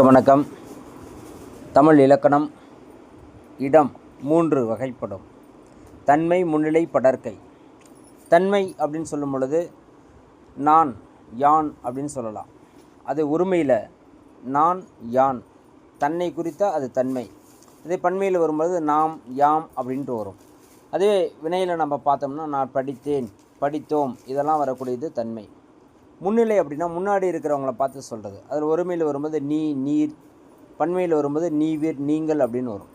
அனைவருக்கும் வணக்கம். தமிழ் இலக்கணம் இடம் மூன்று வகைப்படும். தன்மை முன்னிலை படர்க்கை தன்மை அப்படின்னு சொல்லும் பொழுது நான் யான் அப்படின்னு சொல்லலாம். அது உரிமையில் நான் யான். தன்னை குறித்த அது தன்மை. இதே பன்மையில் வரும்பொழுது நாம் யாம் அப்படின்ட்டு வரும். அதே வினையில் நம்ம பார்த்தோம்னா நான் படித்தேன் படித்தோம். இதெல்லாம் வரக்கூடியது தன்மை. முன்னிலை அப்படின்னா முன்னாடி இருக்கிறவங்கள பார்த்து சொல்கிறது அதில் ஒருமையில் வரும்போது நீ நீர் பன்மையில் வரும்போது நீ வீர் நீங்கள் அப்படின்னு வரும்.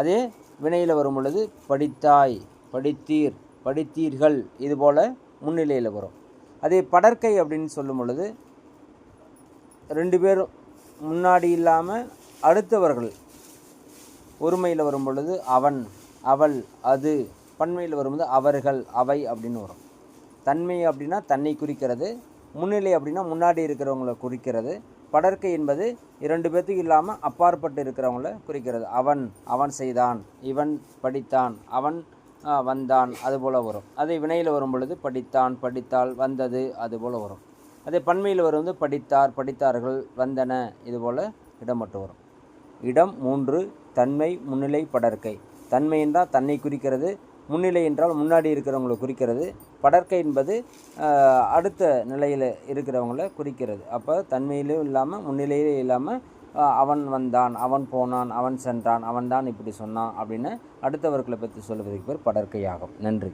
அதே வினையில் வரும் பொழுது படித்தாய் படித்தீர் படித்தீர்கள் இது போல் முன்னிலையில் வரும். அதே படற்கை அப்படின்னு சொல்லும் பொழுது ரெண்டு பேரும் முன்னாடி இல்லாமல் அடுத்தவர்கள் ஒருமையில் வரும் பொழுது அவன் அவள் அது பன்மையில் வரும்போது அவர்கள் அவை அப்படின்னு வரும். தன்மை அப்படின்னா தன்னை குறிக்கிறது முன்னிலை அப்படின்னா முன்னாடி இருக்கிறவங்கள குறிக்கிறது. படர்க்கை என்பது இரண்டு பேர்த்துக்கு இல்லாமல் அப்பாற்பட்டு இருக்கிறவங்கள குறிக்கிறது. அவன் அவன் செய்தான் இவன் படித்தான் அவன் வந்தான் அதுபோல் வரும். அதே வினையில் வரும் பொழுது படித்தான் படித்தாள் வந்தது அதுபோல் வரும். அதே பன்மையில் வரும் வந்து படித்தார் படித்தார்கள் வந்தன இதுபோல் இடம்பட்டு வரும். இடம் மூன்று தன்மை முன்னிலை படர்க்கை தன்மை என்றால் தன்னை குறிக்கிறது முன்னிலை என்றால் முன்னாடி இருக்கிறவங்களை குறிக்கிறது. படர்க்கை என்பது அடுத்த நிலையில் இருக்கிறவங்கள குறிக்கிறது. அப்போ தன்மையிலும் இல்லாமல் முன்னிலையிலும் இல்லாமல் அவன் வந்தான் அவன் போனான் அவன் சென்றான் அவன் தான் இப்படி சொன்னான் அப்படின்னு அடுத்தவர்களை பற்றி சொல்லுவதற்கு பேர் படர்க்கையாகும் நன்றி.